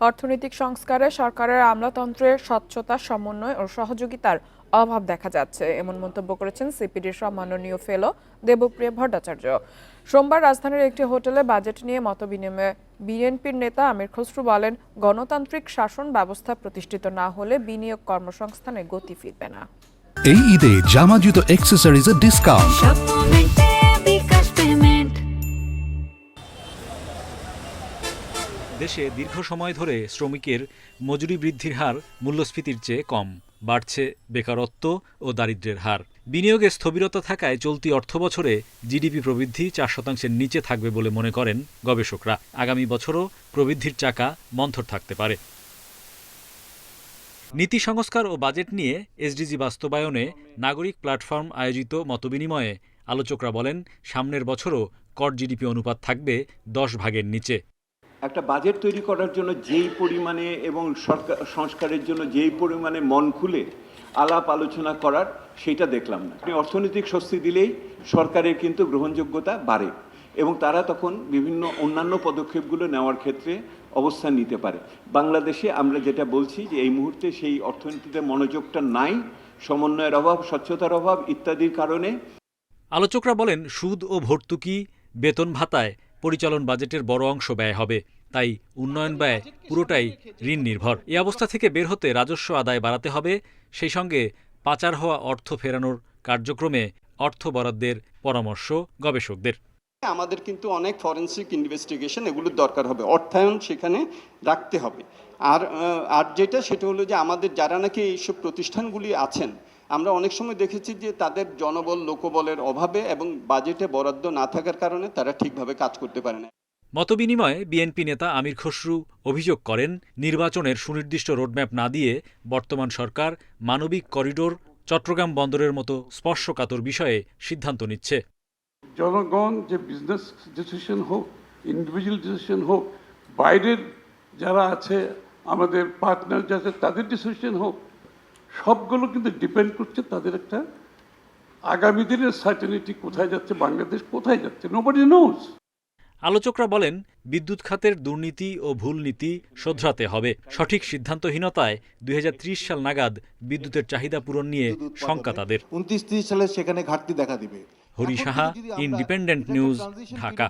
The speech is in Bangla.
অর্থনৈতিক সংস্কারে সরকারের আমলাতন্ত্রের স্বচ্ছতা সমন্বয় ও সহযোগিতার অভাব দেখা যাচ্ছে। এমন মন্তব্য করেছেন সিপিডির সম্মাননীয় ফেলো দেবপ্রিয় ভট্টাচার্য। সোমবার রাজধানীর একটি হোটেলে বাজেট নিয়ে মতবিনিময়ে বিএনপির নেতা আমির খসরু বলেন গণতান্ত্রিক শাসন ব্যবস্থা প্রতিষ্ঠিত না হলে বিনিয়োগ কর্মসংস্থানে গতি ফিরবে না। এই ঈদে জামা জুতো অ্যাক্সেসরিজের ডিসকাউন্ট দেশে দীর্ঘ সময় ধরে শ্রমিকের মজুরি বৃদ্ধির হার মূল্যস্ফীতির চেয়ে কম, বাড়ছে বেকারত্ব ও দারিদ্র্যের হার। বিনিয়োগে স্থবিরতা থাকায় চলতি অর্থবছরে জিডিপি প্রবৃদ্ধি চার শতাংশের নিচে থাকবে বলে মনে করেন গবেষকরা। আগামী বছরও প্রবৃদ্ধির চাকা মন্থর থাকতে পারে। নীতি সংস্কার ও বাজেট নিয়ে এসডিজি বাস্তবায়নে নাগরিক প্ল্যাটফর্ম আয়োজিত মতবিনিময়ে আলোচকরা বলেন, সামনের বছরও কর জিডিপি অনুপাত থাকবে দশ ভাগের নিচে। একটা বাজেট তৈরি করার জন্য যেই পরিমাণে এবং সরকার, সংস্কারের জন্য যেই পরিমাণে মন খুলে আলাপ আলোচনা করার, সেটা দেখলাম না। অর্থনৈতিক স্বস্তি দিলেই সরকারের কিন্তু গ্রহণযোগ্যতা বাড়ে এবং তারা তখন বিভিন্ন অন্যান্য পদক্ষেপগুলো নেওয়ার ক্ষেত্রে অবস্থান নিতে পারে। বাংলাদেশে আমরা যেটা বলছি যে এই মুহূর্তে সেই অর্থনীতিতে মনোযোগটা নাই, সমন্বয়ের অভাব, স্বচ্ছতার অভাব ইত্যাদির কারণে আলোচকরা বলেন, সুদ ও ভর্তুকি, বেতন ভাতায় পরিচালন বাজেটের বড় অংশ ব্যয় হবে। তাই উন্নয়ন ব্যয় পুরোটাই ঋণ নির্ভর এই অবস্থা থেকে বের হতে রাজস্ব আদায় বাড়াতে হবে। সেই সঙ্গে পাচার হওয়া অর্থ ফেরানোর কার্যক্রমে অর্থ বরাদ্দের পরামর্শ গবেষকদের। আমাদের কিন্তু অনেক ফরেন্সিক ইনভেস্টিগেশন এগুলোর দরকার হবে। অর্থায়ন সেখানে রাখতে হবে। আর আর যেটা সেটা হলো যে আমাদের যারা নাকি এইসব প্রতিষ্ঠানগুলি আছেন আমরা অনেক সময় দেখেছি যে তাদের জনবল লোকবলের অভাবে এবং বাজেটে বরাদ্দ না থাকার কারণে তারা ঠিকভাবে কাজ করতে পারে না। মতবিনিময়ে বিএনপি নেতা আমির খসরু অভিযোগ করেন নির্বাচনের সুনির্দিষ্ট রোডম্যাপ না দিয়ে বর্তমান সরকার মানবিক করিডোর চট্টগ্রাম বন্দরের মতো স্পর্শকাতর বিষয়ে সিদ্ধান্ত নিচ্ছে। জনগণ যে বিজনেস ডিসিশন হোক ইন্ডিভিজুয়াল ডিসিশন হোক বাইরের যারা আছে আমাদের পার্টনার আছে তাদের ডিসিশন হোক সবগুলো কিন্তু ডিপেন্ড করছে তাদের একটা আগামী দিনের সার্টেনিটি কোথায় যাচ্ছে বাংলাদেশ কোথায় যাচ্ছে? নোবডি নোজ আলোচকরা বলেন বিদ্যুৎ খাতের দুর্নীতি ও ভুল নীতি শোধরাতে হবে। সঠিক সিদ্ধান্তহীনতায় দুই হাজার ত্রিশ সাল নাগাদ বিদ্যুতের চাহিদা পূরণ নিয়ে শঙ্কা তাদের। উনত্রিশ তিরিশ সালে সেখানে ঘাটতি দেখা দিবে। Hari Saha, independent news, Dhaka.